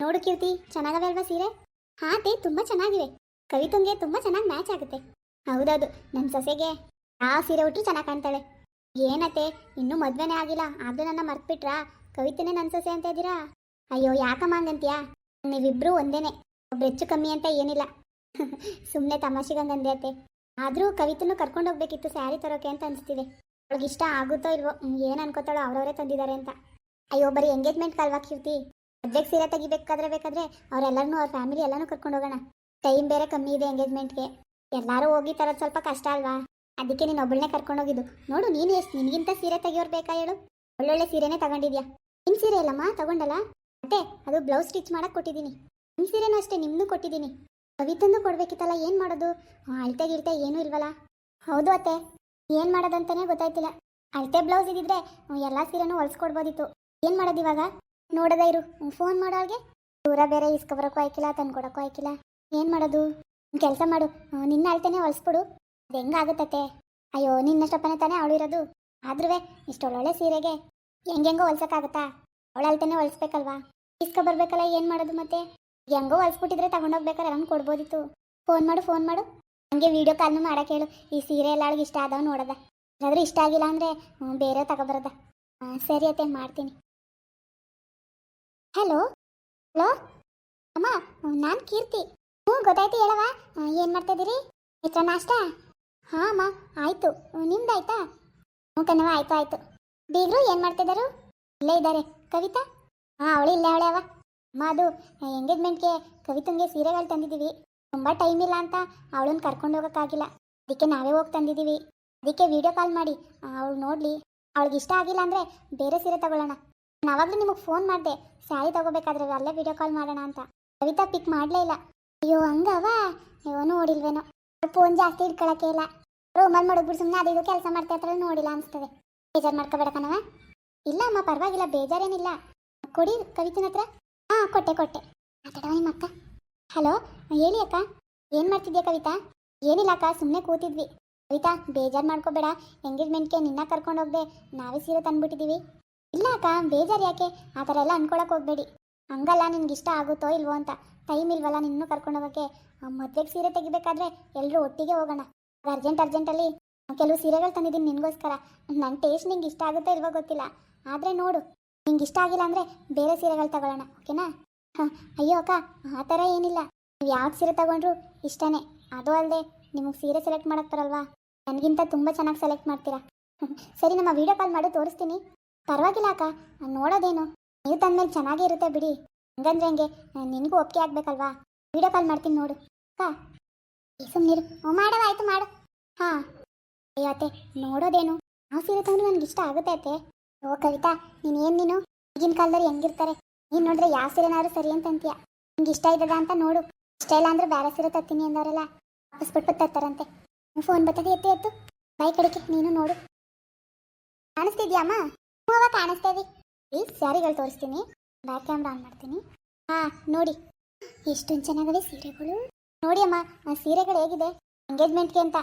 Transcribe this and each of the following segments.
ನೋಡು ಕೀರ್ತಿ, ಚೆನ್ನಾಗವೆ ಅಲ್ವಾ ಸೀರೆ? ಹಾತೆ ತುಂಬ ಚೆನ್ನಾಗಿವೆ. ಕವಿತಂಗೆ ತುಂಬ ಚೆನ್ನಾಗಿ ಮ್ಯಾಚ್ ಆಗುತ್ತೆ. ಹೌದೌದು ನನ್ನ ಸೊಸೆಗೆ ಆ ಸೀರೆ ಉಟ್ರು ಚೆನ್ನಾಗಿ ಕಾಣ್ತಾಳೆ. ಏನತ್ತೆ ಇನ್ನೂ ಮದ್ವೆನೇ ಆಗಿಲ್ಲ, ಆದ್ರೂ ನನ್ನ ಮರ್ತ್ಬಿಟ್ರಾ? ಕವಿತನೆ ನನ್ನ ಸೊಸೆ ಅಂತ ಇದ್ದೀರಾ? ಅಯ್ಯೋ, ಯಾಕಮ್ಮ ಹಂಗಂತೀಯಾ? ನೀವಿಬ್ರು ಒಂದೇನೆ ಒಬ್ರು ಹೆಚ್ಚು ಕಮ್ಮಿ ಅಂತ ಏನಿಲ್ಲ. ಸುಮ್ಮನೆ ತಮಾಷೆಗಂಗಂದೆ ಅತ್ತೆ. ಆದರೂ ಕವಿತನು ಕರ್ಕೊಂಡು ಹೋಗ್ಬೇಕಿತ್ತು ಸ್ಯಾರಿ ತರೋಕೆ ಅಂತ ಅನಿಸ್ತಿದೆ. ಅವಳಿಗೆ ಇಷ್ಟ ಆಗುತ್ತೋ ಇಲ್ವೋ ಏನು ಅನ್ಕೋತಾಳೋ ಅವ್ರವರೇ ತಂದಿದ್ದಾರೆ ಅಂತ. ಅಯ್ಯೋ, ಬರೀ ಎಂಗೇಜ್ಮೆಂಟ್ ಕಲ್ವಾ ಕೀರ್ತಿ? ಮದ್ವೆಗೆ ಸೀರೆ ತೆಗಿಬೇಕಾದ್ರೆ ಬೇಕಾದ್ರೆ ಅವರೆಲ್ಲರನ್ನೂ ಅವ್ರ ಫ್ಯಾಮಿಲಿ ಎಲ್ಲನೂ ಕರ್ಕೊಂಡು ಹೋಗೋಣ. ಟೈಮ್ ಬೇರೆ ಕಮ್ಮಿ ಇದೆ ಎಂಗೇಜ್ಮೆಂಟ್ಗೆ ಎಲ್ಲರೂ ಹೋಗಿ ತರೋದು ಸ್ವಲ್ಪ ಕಷ್ಟ ಅಲ್ವಾ? ಅದಕ್ಕೆ ನೀನು ಒಬ್ಬಳನ್ನೇ ಕರ್ಕೊಂಡೋಗಿದ್ದು ನೋಡು, ನೀನು ಎಷ್ಟು ನಿನಗಿಂತ ಸೀರೆ ತೆಗಿಯೋರು ಬೇಕಾ ಹೇಳು? ಒಳ್ಳೊಳ್ಳೆ ಸೀರೆನೇ ತಗೊಂಡಿದ್ಯಾ? ನಿಮ್ಮ ಸೀರೆ ಅಲ್ಲಮ್ಮ, ತಗೊಂಡಲ್ಲ? ಮತ್ತೆ ಅದು ಬ್ಲೌಸ್ ಸ್ಟಿಚ್ ಮಾಡಕ್ ಕೊಟ್ಟಿದ್ದೀನಿ. ನಿಮ್ಮ ಸೀರೆನೂ ಅಷ್ಟೇ ನಿಮ್ಮನ್ನು ಕೊಟ್ಟಿದ್ದೀನಿ. ಕವಿತಂದು ಕೊಡ್ಬೇಕಿತ್ತಲ್ಲ, ಏನು ಮಾಡೋದು? ಅಳತೆ ಗಿಳ್ತೆ ಏನೂ ಇಲ್ವಲ್ಲ? ಹೌದು ಅತ್ತೆ. ಏನು ಮಾಡೋದಂತಾನೆ ಗೊತ್ತಾಯ್ತಿಲ್ಲ. ಅಳತೆ ಬ್ಲೌಸ್ ಇದ್ದಿದ್ರೆ ಎಲ್ಲ ಸೀರೆನೂ ಹೊಲ್ಸ್ಕೊಡ್ಬೋದಿತ್ತು. ಏನು ಮಾಡೋದು ಇವಾಗ? ನೋಡದ ಇರು. ಫೋನ್ ಮಾಡೋಳ್ಗೆ ದೂರ ಬೇರೆ ಇಸ್ಕೊಬರಕ್ಕೂ ಆಯ್ಕಿಲ್ಲ ತಂದ್ಕೊಡಕ್ಕೂ ಆಯ್ಕಿಲ್ಲ ಏನು ಮಾಡೋದು? ಕೆಲಸ ಮಾಡು. ನಿನ್ನ ಅಳ್ತೇನೆ ಹೊಲ್ಸ್ಬಿಡು. ಅದು ಆಗುತ್ತತೆ ಅಯ್ಯೋ, ನಿನ್ನಷ್ಟಪ್ಪನೇ ತಾನೇ ಅವಳು ಇರೋದು. ಆದ್ರೂ ಇಷ್ಟೊಳ್ಳೊಳ್ಳೆ ಸೀರೆಗೆ ಹೆಂಗೆಂಗೋ ಹೊಲ್ಸಕ್ಕಾಗತ್ತಾ? ಅವಳ ಹೊಲಿಸ್ಬೇಕಲ್ವಾ ಹೊಲ್ಸ್ಬೇಕಲ್ವಾ? ಇಸ್ಕೊಬರ್ಬೇಕಲ್ಲ ಏನು ಮಾಡೋದು ಮತ್ತೆ? ಹೆಂಗೋ ಹೊಲ್ಸ್ಬಿಟ್ಟಿದ್ರೆ ತಗೊಂಡೋಗ್ಬೇಕಾರೆ ಹಂಗೆ ಕೊಡ್ಬೋದಿತ್ತು. ಫೋನ್ ಮಾಡು ಫೋನ್ ಮಾಡು. ಹಂಗೆ ವಿಡಿಯೋ ಕಾಲ್ನು ಮಾಡೋಕೆ ಹೇಳು. ಈ ಸೀರೆ ಎಲ್ಲ ಇಷ್ಟ ಆದವ್ ನೋಡದ. ಆದ್ರೆ ಇಷ್ಟ ಆಗಿಲ್ಲ ಅಂದರೆ ಬೇರೆ ತಗೊಬರದ. ಸರಿ ಅತ್ತೆ, ಮಾಡ್ತೀನಿ. ಹಲೋ? ಹಲೋ? ಅಮ್ಮ, ನಾನು ಕೀರ್ತಿ. ಹ್ಞೂ, ಗೊತ್ತಾಯ್ತು ಹೇಳವ ಏನು ಮಾಡ್ತಾಯಿದ್ದೀರಿ ಆಯ್ತಾ ನಾಷ್ಟ? ಹಾಂ, ಅಮ್ಮ, ಆಯಿತು. ನಿಮ್ದು ಆಯ್ತಾ? ಹ್ಞೂ ಕಣವ ಆಯಿತು ಆಯಿತು. ಬೀಗರು ಏನು ಮಾಡ್ತಿದ್ದಾರು ಇಲ್ಲೇ ಇದ್ದಾರೆ. ಕವಿತಾ? ಹಾಂ, ಅವಳು ಇಲ್ಲೇ, ಅವಳೆ ಅವ. ಅಮ್ಮ, ಅದು, ಎಂಗೇಜ್ಮೆಂಟ್ಗೆ ಕವಿತಂಗೆ ಸೀರೆಗಳು ತಂದಿದ್ದೀವಿ. ತುಂಬ ಟೈಮ್ ಇಲ್ಲ ಅಂತ ಅವಳನ್ನ ಕರ್ಕೊಂಡು ಹೋಗೋಕ್ಕಾಗಿಲ್ಲ. ಅದಕ್ಕೆ ನಾವೇ ಹೋಗಿ ತಂದಿದ್ದೀವಿ. ಅದಕ್ಕೆ ವಿಡಿಯೋ ಕಾಲ್ ಮಾಡಿ. ಅವಳು ನೋಡಲಿ. ಅವಳಿಗೆ ಇಷ್ಟ ಆಗಿಲ್ಲ ಅಂದರೆ ಬೇರೆ ಸೀರೆ ತಗೊಳ್ಳೋಣ. ನಾವಾಗಲೂ ನಿಮಗೆ ಫೋನ್ ಮಾಡಿದೆ, ಸ್ಯಾರಿ ತಗೋಬೇಕಾದ್ರೆ ಅಲ್ಲೇ ವಿಡಿಯೋ ಕಾಲ್ ಮಾಡೋಣ ಅಂತ. ಕವಿತಾ ಪಿಕ್ ಮಾಡಲೇ ಇಲ್ಲ. ಅಯ್ಯೋ ಹಂಗವ ಅಯ್ಯೋ, ನೋಡಿಲ್ವೇನೋ. ಫೋನ್ ಜಾಸ್ತಿ ಇಟ್ಕೊಳಕ್ಕೆ ಇಲ್ಲ. ರೂಮಲ್ಲಿ ಮಡಗ್ಬಿಟ್ಟು ಸುಮ್ಮನೆ ಅದು ಇದು ಕೆಲಸ ಮಾಡ್ತಾ ಇರ್ತಾರೆ ನೋಡಿಲ್ಲ ಅನಿಸ್ತದೆ. ಬೇಜಾರು ಮಾಡ್ಕೋಬೇಡ ಕಣವ ಇಲ್ಲ ಅಮ್ಮ, ಪರವಾಗಿಲ್ಲ, ಬೇಜಾರೇನಿಲ್ಲ. ಕೊಡಿ, ಕವಿತನ ಹತ್ರ. ಹಾಂ, ಕೊಟ್ಟೆ ಕೊಟ್ಟೆ. ಮಾತಾಡವ ನಿಮ್ಮ ಅಕ್ಕ. ಹಲೋ, ಹೇಳಿ ಅಕ್ಕ. ಏನು ಮಾಡ್ತಿದ್ಯಾ ಕವಿತಾ? ಏನಿಲ್ಲ ಅಕ್ಕ ಸುಮ್ಮನೆ ಕೂತಿದ್ವಿ. ಕವಿತಾ, ಬೇಜಾರು ಮಾಡ್ಕೋಬೇಡ. ಎಂಗೇಜ್ಮೆಂಟ್ಗೆ ನಿನ್ನ ಕರ್ಕೊಂಡು ಹೋಗ್ದೆ ನಾವೇ ಸೀರೆ ತಂದ್ಬಿಟ್ಟಿದ್ದೀವಿ ಇಲ್ಲ ಅಕ್ಕ, ಬೇಜಾರು ಯಾಕೆ? ಆ ಥರ ಎಲ್ಲ ಅನ್ಕೊಳಕ್ಕೆ ಹೋಗ್ಬೇಡಿ. ಹಂಗಲ್ಲ, ನಿನ್ಗೆ ಇಷ್ಟ ಆಗುತ್ತೋ ಇಲ್ವೋ ಅಂತ. ಟೈಮ್ ಇಲ್ವಲ್ಲ ನಿನ್ನೂ ಕರ್ಕೊಂಡು ಹೋಗೋಕ್ಕೆ. ಮದ್ವೆಗೆ ಸೀರೆ ತೆಗಿಬೇಕಾದ್ರೆ ಎಲ್ಲರೂ ಒಟ್ಟಿಗೆ ಹೋಗೋಣ. ಅರ್ಜೆಂಟ್ ಅರ್ಜೆಂಟಲ್ಲಿ ಕೆಲವು ಸೀರೆಗಳು ತಂದಿದ್ದೀನಿ ನಿನಗೋಸ್ಕರ. ನನ್ನ ಟೇಸ್ಟ್ ನಿಂಗೆ ಇಷ್ಟ ಆಗುತ್ತೋ ಇಲ್ವೋ ಗೊತ್ತಿಲ್ಲ. ಆದರೆ ನೋಡು, ನಿಂಗೆ ಇಷ್ಟ ಆಗಿಲ್ಲ ಅಂದರೆ ಬೇರೆ ಸೀರೆಗಳು ತಗೊಳ್ಳೋಣ, ಓಕೆನಾ? ಅಯ್ಯೋ ಅಕ್ಕ, ಆ ಥರ ಏನಿಲ್ಲ. ನೀವು ಯಾವ್ದು ಸೀರೆ ತಗೊಂಡ್ರು ಇಷ್ಟನೇ. ಅದು ಅಲ್ಲದೆ ನಿಮಗೆ ಸೀರೆ ಸೆಲೆಕ್ಟ್ ಮಾಡಕ್ಕೆ ಬರಲ್ವಾ? ನನಗಿಂತ ತುಂಬ ಚೆನ್ನಾಗಿ ಸೆಲೆಕ್ಟ್ ಮಾಡ್ತೀರಾ? ಸರಿ, ನಮ್ಮ ವಿಡಿಯೋ ಕಾಲ್ ಮಾಡಿ, ತೋರಿಸ್ತೀನಿ. ಪರವಾಗಿಲ್ಲ ಅಕ್ಕ, ನೋಡೋದೇನು. ನೀವು ತಂದ್ಮೇಲೆ ಚೆನ್ನಾಗೇ ಇರುತ್ತೆ ಬಿಡಿ. ಹಂಗಂದ್ರೆ ಹಂಗೆ, ನಿನಗೂ ಒಪ್ಪಿಗೆ ಆಗ್ಬೇಕಲ್ವಾ? ವಿಡಿಯೋ ಕಾಲ್ ಮಾಡ್ತೀನಿ ನೋಡು. ಅಕ್ಕ ಸುಮ್ಮನಿರು ಮಾಡವ ಆಯ್ತು, ಮಾಡು. ಹಾಂ. ಅಯ್ಯೋ, ಅತ್ತೆ, ನೋಡೋದೇನು? ನಾವು ಸೀರೆ ತಂದ್ರೆ ನನಗೆ ಇಷ್ಟ ಆಗುತ್ತೆ, ಅತ್ತೆ. ಓ, ಕವಿತಾ, ನೀನು ಏನು ನೀನು? ಈಗಿನ ಕಾಲದಲ್ಲಿ ಹೆಂಗಿರ್ತಾರೆ? ನೀನು ನೋಡಿದ್ರೆ ಯಾವ ಸೀರೆನಾದ್ರೂ ಸರಿ ಅಂತ ಅಂತೀಯ. ನಿಂಗೆ ಇಷ್ಟ ಇದ್ದದ ಅಂತ ನೋಡು. ಇಷ್ಟ ಇಲ್ಲ ಅಂದ್ರೆ ಬೇರೆ ಸೀರೆ ತರ್ತೀನಿ ಅಂದವರೆಲ್ಲ ವಾಪಸ್ ಬಿಟ್ಟು ತರ್ತಾರಂತೆ. ಫೋನ್ ಬರ್ತದೆ ಎತ್ತಿ ಎತ್ತು? ಬೈ ಕಡೆಗೆ, ನೀನು ನೋಡು. ಕಾಣಿಸ್ತಿದ್ಯಾ ಹ್ಞೂ ಕಾಣಿಸ್ತಾ ಈ ಸ್ಯಾರಿಗಳು ತೋರಿಸ್ತೀನಿ. ಬ್ಯಾಕ್ ಕ್ಯಾಮ್ರಾ ಆನ್ ಮಾಡ್ತೀನಿ. ಹಾ, ನೋಡಿ. ಎಷ್ಟೊಂದು ಚೆನ್ನಾಗಿದೆ ಸೀರೆಗಳು. ನೋಡಿ ಅಮ್ಮ, ಆ ಸೀರೆಗಳು ಹೇಗಿದೆ? ಎಂಗೇಜ್ಮೆಂಟ್ಗೆ ಅಂತ.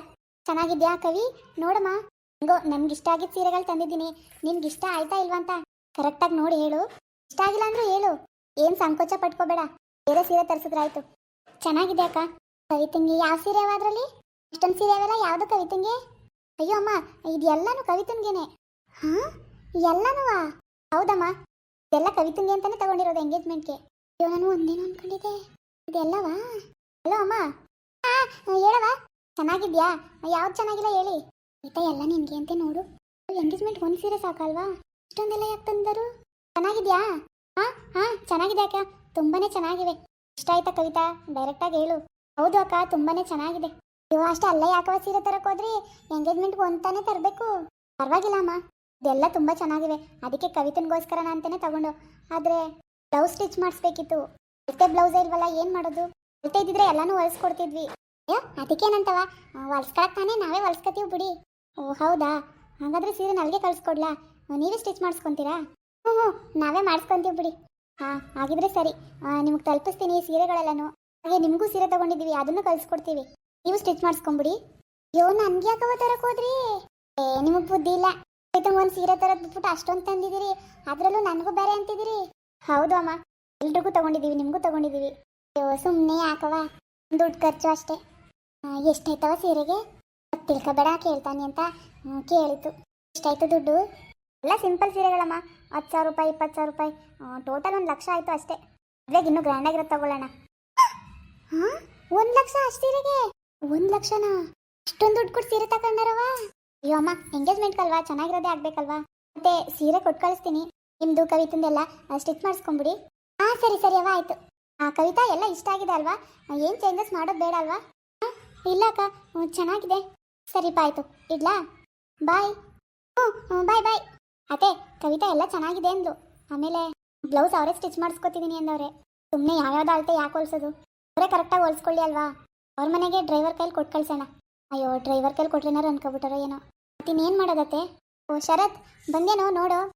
ಚೆನ್ನಾಗಿದ್ಯಾ ಕವಿ? ನೋಡಮ್ಮ. ಹಂಗೋ ನನ್ಗೆ ಇಷ್ಟ ಆಗಿದ್ದ ಸೀರೆಗಳು ತಂದಿದ್ದೀನಿ. ನಿನ್ಗೆ ಇಷ್ಟ ಆಯ್ತಾ ಇಲ್ವಾ ಅಂತ ಕರೆಕ್ಟಾಗಿ ನೋಡಿ ಹೇಳು. ಇಷ್ಟ ಆಗಿಲ್ಲ ಅಂದ್ರೆ ಹೇಳು. ಏನು ಸಂಕೋಚ ಪಟ್ಕೋಬೇಡ. ಬೇರೆ ಸೀರೆ ತರಿಸಿದ್ರಾಯ್ತು ಚೆನ್ನಾಗಿದೆ ಅಕ್ಕ? ಕವಿತಂಗಿ ಯಾವ ಸೀರೆ ಅವ ಅದರಲ್ಲಿ? ಇಷ್ಟೊಂದು ಸೀರೆ ಅವೆಲ್ಲ ಯಾವುದು ಕವಿತಂಗೆ ಅಯ್ಯೋ ಅಮ್ಮ ಇದೆಲ್ಲನೂ ಕವಿತಂಗೆನೆ ಹಾ? ಎಲ್ಲನೂ ಹೌದಮ್ಮ. ಇದೆಲ್ಲ ಕವಿತಂಗೆ ಅಂತಾನೆ ತಗೊಂಡಿರೋದು ಎಂಗೇಜ್ಮೆಂಟ್ಗೆ ಅಯ್ಯೋ, ನಾನು ಒಂದೇನೋ ಅನ್ಕೊಂಡಿದ್ದೆ. ಇದೆಲ್ಲವಾ? ಹಲೋ, ಅಮ್ಮ. ಹೇಳವ ಚೆನ್ನಾಗಿದ್ಯಾ? ಯಾವ್ದು ಚೆನ್ನಾಗಿಲ್ಲ ಹೇಳಿ. ಆಯ್ತಾ ಎಲ್ಲ ನಿನ್ಗೆ ಅಂತ ನೋಡು. ಎಂಗೇಜ್ಮೆಂಟ್ ಒಂದು ಸೀರೆ ಸಾಕಲ್ವಾ? ಇಷ್ಟೊಂದೆಲ್ಲ ಯಾಕೆ ತಂದರು? ಚೆನ್ನಾಗಿದ್ಯಾ? ಹಾ ಹಾ ಚೆನ್ನಾಗಿದೆ ಅಕ್ಕ. ತುಂಬಾನೇ ಚೆನ್ನಾಗಿವೆ. ಇಷ್ಟ ಆಯ್ತಾ ಕವಿತಾ? ಡೈರೆಕ್ಟಾಗಿ ಹೇಳು. ಹೌದು ಅಕ್ಕ, ತುಂಬಾನೇ ಚೆನ್ನಾಗಿದೆ. ಇವ ಅಷ್ಟೇ ಅಲ್ಲೇ ಯಾಕವ ಸೀರೆ ತರಕ್ ಹೋದ್ರಿ? ಎಂಗೇಜ್ಮೆಂಟ್ಗೆ ಒಂತಾನೆ ತರಬೇಕು. ಪರವಾಗಿಲ್ಲ, ಅಮ್ಮ. ಇದೆಲ್ಲ ತುಂಬ ಚೆನ್ನಾಗಿವೆ. ಅದಕ್ಕೆ ಕವಿತನ್ಗೋಸ್ಕರ ಅಂತಾನೆ ತಗೊಂಡು. ಆದ್ರೆ ಬ್ಲೌಸ್ ಸ್ಟಿಚ್ ಮಾಡಿಸ್ಬೇಕಿತ್ತು. ಅಷ್ಟೇ ಬ್ಲೌಸ್ ಇಲ್ವಲ್ಲ, ಏನು ಮಾಡೋದು? ಅಷ್ಟೇ ಇದ್ದಿದ್ರೆ ಎಲ್ಲಾನು ಹೊಲ್ಸ್ಕೊಡ್ತಿದ್ವಿ. ಅಯ್ಯೋ ಅದಕ್ಕೇನಂತವ ಹೊಲ್ಸ್ಕೊಳಕ್ ತಾನೇ ನಾವೇ ಹೊಲ್ಸ್ಕೊತೀವಿ ಬಿಡಿ. ಓ, ಹೌದಾ? ಹಾಗಾದ್ರೆ ಸೀರೆ ನಲ್ಗೆ ಕಳಿಸ್ಕೊಡ್ಲಾ? ನೀವೇ ಸ್ಟಿಚ್ ಮಾಡಿಸ್ಕೊಂತೀರಾ? ಹ್ಞೂ ಹ್ಞೂ ನಾವೇ ಮಾಡಿಸ್ಕೊಂತೀವಿ ಬಿಡಿ. ಹಾಂ, ಹಾಗಿದ್ರೆ ಸರಿ. ನಿಮ್ಗೆ ತಲುಪಿಸ್ತೀನಿ ಸೀರೆಗಳೆಲ್ಲನೂ. ಹಾಗೆ ನಿಮಗೂ ಸೀರೆ ತಗೊಂಡಿದ್ದೀವಿ, ಅದನ್ನು ಕಳ್ಸ್ಕೊಡ್ತೀವಿ. ನೀವು ಸ್ಟಿಚ್ ಮಾಡಿಸ್ಕೊಂಬಿಡಿ. ಅಯ್ಯೋ ನನ್ಗೆ ಯಾಕವ ತರಕ್ಕೆ ಹೋದ್ರಿ? ಏ, ನಿಮಗೆ ಬುದ್ಧಿ ಇಲ್ಲ. ಒಂದು ಸೀರೆ ತರದ್ ಬಿಟ್ಬಿಟ್ಟು ಅಷ್ಟೊಂದು ತಂದಿದ್ದೀರಿ. ಅದರಲ್ಲೂ ನನಗೂ ಬೇರೆ ಅಂತಿದಿರಿ ಹೌದು ಅಮ್ಮ, ಎಲ್ರಿಗೂ ತಗೊಂಡಿದೀವಿ ನಿಮಗೂ ತಗೊಂಡಿದ್ದೀವಿ. ಅಯ್ಯೋ ಸುಮ್ಮನೆ ಯಾಕವ ದುಡ್ಡು ಖರ್ಚು ಅಷ್ಟೇ. ಎಷ್ಟಾಯ್ತವ ಸೀರೆಗೆ? ತಿಳ್ಕೊಬೇಡ, ಕೇಳ್ತಾನೆ ಅಂತ ಕೇಳಿತು. ಎಷ್ಟಾಯ್ತು ದುಡ್ಡು? ಎಲ್ಲ ಸಿಂಪಲ್ ಸೀರೆಗಳಮ್ಮ. ಹತ್ತು ಸಾವಿರ ರೂಪಾಯಿ, ಇಪ್ಪತ್ತು ಸಾವಿರ ರೂಪಾಯಿ. ಟೋಟಲ್ ಒಂದು ಲಕ್ಷ ಆಯಿತು ಅಷ್ಟೇ. ಮದ್ವೆಗೆ ಇನ್ನೂ ಗ್ರ್ಯಾಂಡಾಗಿರೋದು ತಗೊಳ್ಳೋಣ. ಹಾಂ? ಒಂದು ಲಕ್ಷ ಅಷ್ಟು ಸೀರೆಗೆ? ಒಂದು ಲಕ್ಷನಾ? ಅಷ್ಟೊಂದು ದುಡ್ಡು ಕೊಟ್ಟು ಸೀರೆ ತಗೊಂಡಾರವ ಅಯ್ಯೋ ಅಮ್ಮ ಎಂಗೇಜ್ಮೆಂಟ್ ಅಲ್ವಾ ಚೆನ್ನಾಗಿರೋದೇ ಆಗ್ಬೇಕಲ್ವಾ? ಮತ್ತೆ ಸೀರೆ ಕೊಟ್ಟು ಕಳಿಸ್ತೀನಿ. ನಿಮ್ದು ಕವಿತಂದೆಲ್ಲ ಸ್ಟಿಚ್ ಮಾಡಿಸ್ಕೊಂಬಿಡಿ. ಹಾ ಸರಿ ಸರಿ, ಅವ ಆಯ್ತು. ಆ, ಕವಿತಾ ಎಲ್ಲ ಇಷ್ಟ ಆಗಿದೆ ಅಲ್ವಾ? ಏನು ಚೇಂಜಸ್ ಮಾಡೋದು ಬೇಡ ಅಲ್ವಾ? ಇಲ್ಲ ಅಕ್ಕ ಚೆನ್ನಾಗಿದೆ. ಸರಿ ಆಯ್ತು. ಇಡ್ಲಾ? ಬಾಯ್. ಹ್ಞೂ ಬಾಯ್ ಬಾಯ್. ಅದೇ ಕವಿತಾ ಎಲ್ಲ ಚೆನ್ನಾಗಿದೆ ಅಂದ್ಲು. ಆಮೇಲೆ ಬ್ಲೌಸ್ ಅವರೇ ಸ್ಟಿಚ್ ಮಾಡಿಸ್ಕೊತಿದ್ದೀನಿ ಅಂದವ್ರೆ. ಸುಮ್ಮನೆ ಯಾವ್ಯಾವ್ದು ಅಳತೆ ಯಾಕೆ ಹೊಲ್ಸೋದು? ಅವರೇ ಕರೆಕ್ಟಾಗಿ ಹೊಲ್ಸ್ಕೊಳ್ಳಿ ಅಲ್ವಾ? ಅವ್ರ ಮನೆಗೆ ಡ್ರೈವರ್ ಕೈಲಿ ಕೊಟ್ಟು ಕಳ್ಸೋಣ. ಅಯ್ಯೋ ಡ್ರೈವರ್ ಕೈಲಿ ಕೊಟ್ರೇನಾರು ಅನ್ಕೋಬಿಟ್ಟಾರೋ ಏನೋ. ಇನ್ನೇನು ಮಾಡೋದತ್ತೆ? ಓ, ಶರತ್, ಬಂದೇನೋ ನೋಡು.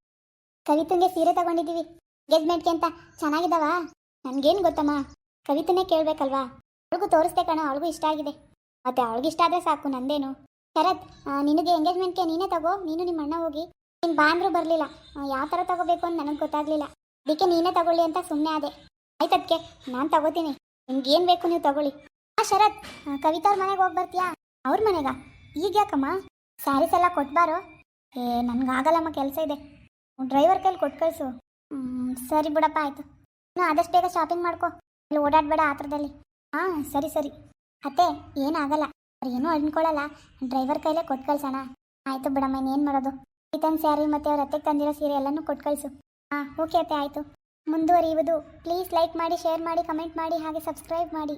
ಕವಿತಂಗೆ ಸೀರೆ ತಗೊಂಡಿದ್ದೀವಿ. ಎಂಗೇಜ್ಮೆಂಟ್ಗೆ ಅಂತ. ಚೆನ್ನಾಗಿದ್ದಾವಾ ನನ್ಗೇನು ಗೊತ್ತಮ್ಮ? ಕವಿತನೇ ಕೇಳಬೇಕಲ್ವಾ? ಅವಳಿಗೂ ತೋರಿಸ್ದೆ ಕಣ, ಅವಳಿಗೂ ಇಷ್ಟ ಆಗಿದೆ. ಮತ್ತೆ ಅವಳಿಗೆ ಇಷ್ಟ ಆದರೆ ಸಾಕು, ನಂದೇನು. ಶರತ್ ನಿನಗೆ ಎಂಗೇಜ್ಮೆಂಟ್ಗೆ ನೀನೇ ತಗೋ, ನೀನು ನಿಮ್ಮ ಅಣ್ಣ ಹೋಗಿ. ನೀನು ಬಾ ಬರಲಿಲ್ಲ. ಯಾವ ಥರ ತಗೋಬೇಕು ಅಂತ ನನಗೆ ಗೊತ್ತಾಗಲಿಲ್ಲ. ಅದಕ್ಕೆ ನೀನೇ ತಗೊಳ್ಳಿ ಅಂತ ಸುಮ್ಮನೆ ಆದೆ. ಆಯ್ತದಕ್ಕೆ ನಾನು ತಗೋತೀನಿ. ನಿಮ್ಗೆ ಏನು ಬೇಕು ನೀವು ತಗೊಳ್ಳಿ. ಆ, ಶರತ್ ಕವಿತಾ ಅವ್ರ ಮನೆಗೆ ಹೋಗಿ ಬರ್ತೀಯಾ? ಅವ್ರ ಮನೆಗ? ಈಗ ಯಾಕಮ್ಮ ಸ್ಯಾರೀಸ್ ಎಲ್ಲ ಕೊಟ್ಬಾರೋ ಏ ನನಗಾಗಲ್ಲಮ್ಮ ಕೆಲಸ ಇದೆ. ಡ್ರೈವರ್ ಕೈಲಿ ಕೊಟ್ಟು ಕಳಿಸು. ಸರಿ ಬಿಡಪ್ಪ, ಆಯಿತು. ಇನ್ನು ಆದಷ್ಟು ಬೇಗ ಶಾಪಿಂಗ್ ಮಾಡ್ಕೊ. ಇಲ್ಲಿ ಓಡಾಡಬೇಡ ಆ ಥರದಲ್ಲಿ ಹಾಂ, ಸರಿ ಸರಿ. ಅತ್ತೆ, ಏನಾಗಲ್ಲ. ಅವ್ರು ಏನೂ ಅಂದ್ಕೊಳ್ಳಲ್ಲ ಡ್ರೈವರ್ ಕೈಲೇ ಕೊಟ್ಟು ಕಳ್ಸೋಣ. ಆಯಿತು ಬಿಡಮ್ಮ, ಇನ್ನೇನು ಮಾಡೋದು? ಈತನ ಸ್ಯಾರಿ ಮತ್ತು ಅವ್ರ ಅತ್ತೆಗೆ ತಂದಿರೋ ಸೀರೆ ಎಲ್ಲನೂ ಕೊಟ್ಟು ಕಳಿಸು. ಹಾಂ, ಓಕೆ ಅತ್ತೆ, ಆಯಿತು. ಮುಂದುವರಿಯುವುದು. ಪ್ಲೀಸ್ ಲೈಕ್ ಮಾಡಿ, ಶೇರ್ ಮಾಡಿ, ಕಮೆಂಟ್ ಮಾಡಿ, ಹಾಗೆ ಸಬ್ಸ್ಕ್ರೈಬ್ ಮಾಡಿ.